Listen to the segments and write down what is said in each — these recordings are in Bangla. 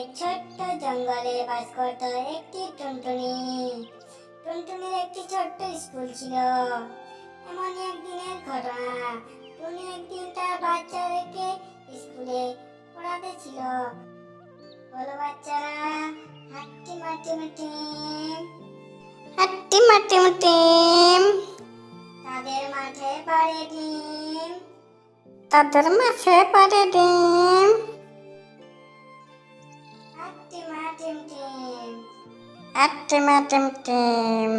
এক ছোট্ট জঙ্গলে বাস করত একটি টুনটুনি। টুনটুনির একটি ছোট্ট স্কুল ছিল। এমন একদিনের ঘটনা টুনি একদিন তার বাচ্চাদেরকে স্কুলে পড়াতে ছিল। বলো বাচ্চারা হাট্টি মাটি মাটি হাট্টি মাটি মাটি তাদের মাঠে পাড়ে ডিম। তাদের মাঠে পাড়ে ডিম। মাটিম টিম হাট্টি মাটিম টিম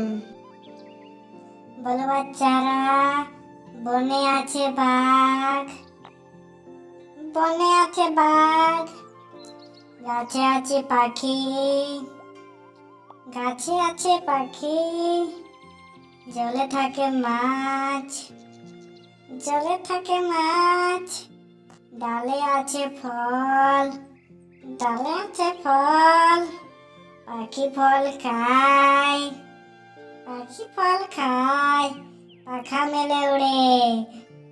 বলো বাচ্চারা বনে আছে বাঘ। বনে আছে বাঘ। গাছে আছে পাখি। গাছে আছে পাখি। জলে থাকে মাছ। জলে থাকে মাছ। ডালে আছে ফল। ডালে আছে ফল, পাখি ফল খায় পাখি ফল খায় পাখা মেলে উড়ে,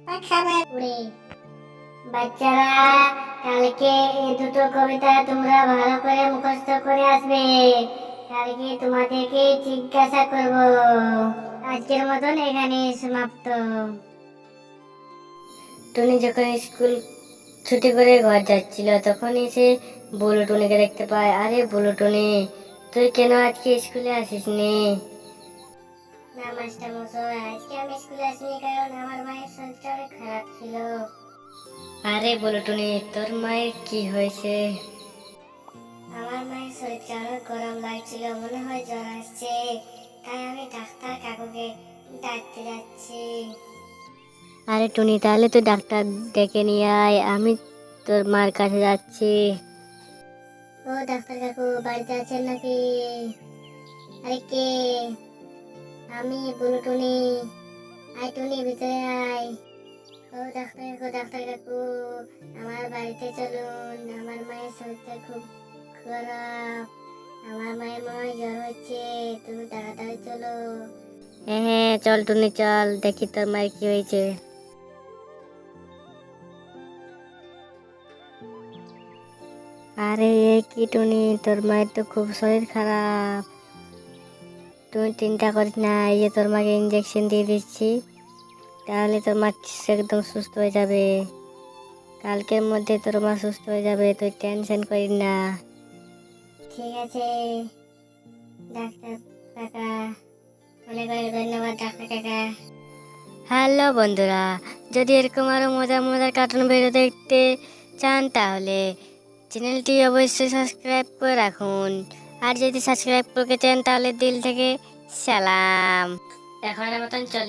পাখা মেলে বাচ্চারা, কালকে এই দুটো কবিতা তোমরা ভালো করে মুখস্থ করে আসবে। কালকে তোমাদেরকে জিজ্ঞাসা করব। আজকের মতন এখানে সমাপ্ত। টুনি যখন স্কুল ছুটি করে ঘর যাচ্ছিল তখনই সে বলু টুনিকে দেখতে পায়। আরে বলু টুনি তুই কেন আজকে স্কুলে আসিস নি না মাস্টার মশাই আজকে আমি স্কুলে আসিনি কারণ আমার মায়ের শরীরটা অনেক খারাপ ছিল। আরে বলো টুনি তোর মায়ের কি হয়েছে? আমার মায়ের শরীরটা অনেক গরম লাগছিল মনে হয় জ্বর আসছে। তাই আমি ডাক্তার কাকুকে ডাকতে যাচ্ছি। আরে টুনি তাহলে তুই ডাক্তার ডেকে নিয়ে আয় আমি তোর মার কাছে যাচ্ছি। ও ডাক্তার কাকু, বাড়িতে আছেন নাকি? আরে কে? আমি বুলু টুনি আয় টুনি, ভিতরে আয়। ও ডাক্তার কাকু ডাক্তার কাকু, আমার বাড়িতে চলুন। আমার মায়ের শরীরটা খুব খারাপ। আমার মায়ের হয় জ্বর হচ্ছে, তুমি তাড়াতাড়ি চলো। হ্যাঁ হ্যাঁ চল টুনি, চল। দেখি তোর মায়ের কি হয়েছে। আরে, এ কি টুনি? তোর মায়ের তো খুব শরীর খারাপ। তুই চিন্তা করিস না, এই যে তোর মাকে ইঞ্জেকশন দিয়ে দিচ্ছি, তাহলে তোর মা একদম সুস্থ হয়ে যাবে। কালকের মধ্যে তোর মা সুস্থ হয়ে যাবে, তুই টেনশন করিস না। ঠিক আছে। হ্যালো বন্ধুরা, যদি এরকম আরও মজার মজার কার্টুন ভিডিও দেখতে চান তাহলে চ্যানেলটি অবশ্যই সাবস্ক্রাইব করে রাখুন। আর যদি সাবস্ক্রাইব করতে চান, তাহলে দিল থেকে সালাম। এখন মতন চলি